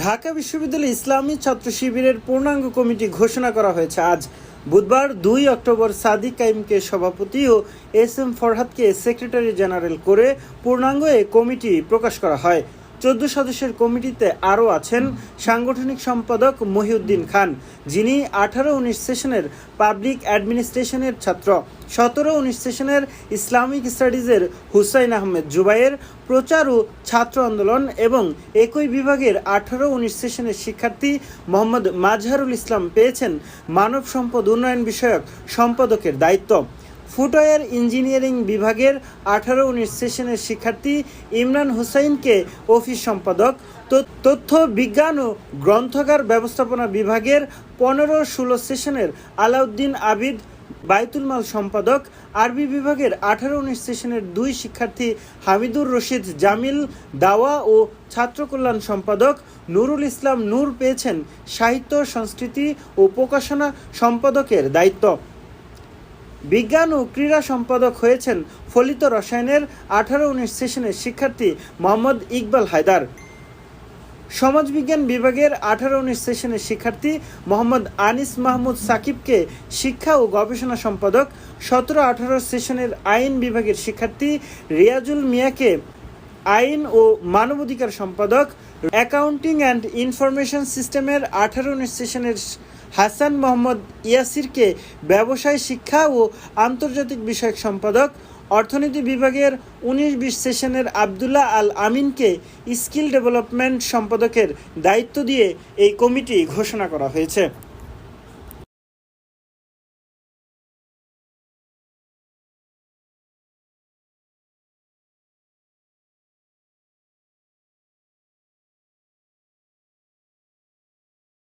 ঢাকা বিশ্ববিদ্যালয় ইসলামী ছাত্র শিবিরের পূর্ণাঙ্গ কমিটি ঘোষণা করা হয়েছে। আজ বুধবার দুই অক্টোবর সাদিক কাইমকে সভাপতি ও এস এম ফরহাদকে সেক্রেটারি জেনারেল করে পূর্ণাঙ্গ এ কমিটি প্রকাশ করা হয়। চোদ্দ সদস্যের কমিটিতে আরও আছেন সাংগঠনিক সম্পাদক মহিউদ্দিন খান, যিনি আঠারো উনিশ সেশনের পাবলিক অ্যাডমিনিস্ট্রেশনের ছাত্র। সতেরো উনিশ সেশনের ইসলামিক স্টাডিজের হুসাইন আহমেদ জুবাইয়ের প্রচার ও ছাত্র আন্দোলন এবং একই বিভাগের আঠারো উনিশ সেশনের শিক্ষার্থী মোহাম্মদ মাজহারুল ইসলাম পেয়েছেন মানব সম্পদ উন্নয়ন বিষয়ক সম্পাদকের দায়িত্ব। ফুটওয়্যার ইঞ্জিনিয়ারিং বিভাগের আঠারো উনিশ সেশনের শিক্ষার্থী ইমরান হুসাইনকে অফিস সম্পাদক। তথ্য, বিজ্ঞান ও গ্রন্থাগার ব্যবস্থাপনা বিভাগের পনেরো ষোলো সেশনের আলাউদ্দিন আবিদ বাইতুল মাল সম্পাদক। আরবি বিভাগের আঠারো উনিশ সেশনের দুই শিক্ষার্থী হামিদুর রশিদ জামিল দাওয়া ও ছাত্র কল্যাণ সম্পাদক। নুরুল ইসলাম নূর পেয়েছেন সাহিত্য, সংস্কৃতি ও প্রকাশনা সম্পাদকের দায়িত্ব। বিজ্ঞান ও ক্রীড়া সম্পাদক হয়েছেন ফলিত রসায়নের আঠারো উনিশ সেশনের শিক্ষার্থী মোহাম্মদ ইকবাল হায়দার। সমাজবিজ্ঞান বিভাগের আঠারো উনিশ সেশনের শিক্ষার্থী মোহাম্মদ আনিস মাহমুদ সাকিবকে শিক্ষা ও গবেষণা সম্পাদক, সতেরো আঠারো সেশনের আইন বিভাগের শিক্ষার্থী রিয়াজুল মিয়াকে আইন ও মানবাধিকার সম্পাদক, অ্যাকাউন্টিং অ্যান্ড ইনফরমেশন সিস্টেমের আঠারো উনিশ সেশনের হাসান মোহাম্মদ ইয়াসিরকে ব্যবসায় শিক্ষা ও আন্তর্জাতিক বিষয়ক সম্পাদক, অর্থনীতি বিভাগের উনিশ বিশ সেশনের আবদুল্লাহ আল আমিনকে স্কিল ডেভেলপমেন্ট সম্পাদকের দায়িত্ব দিয়ে এই কমিটি ঘোষণা করা হয়েছে।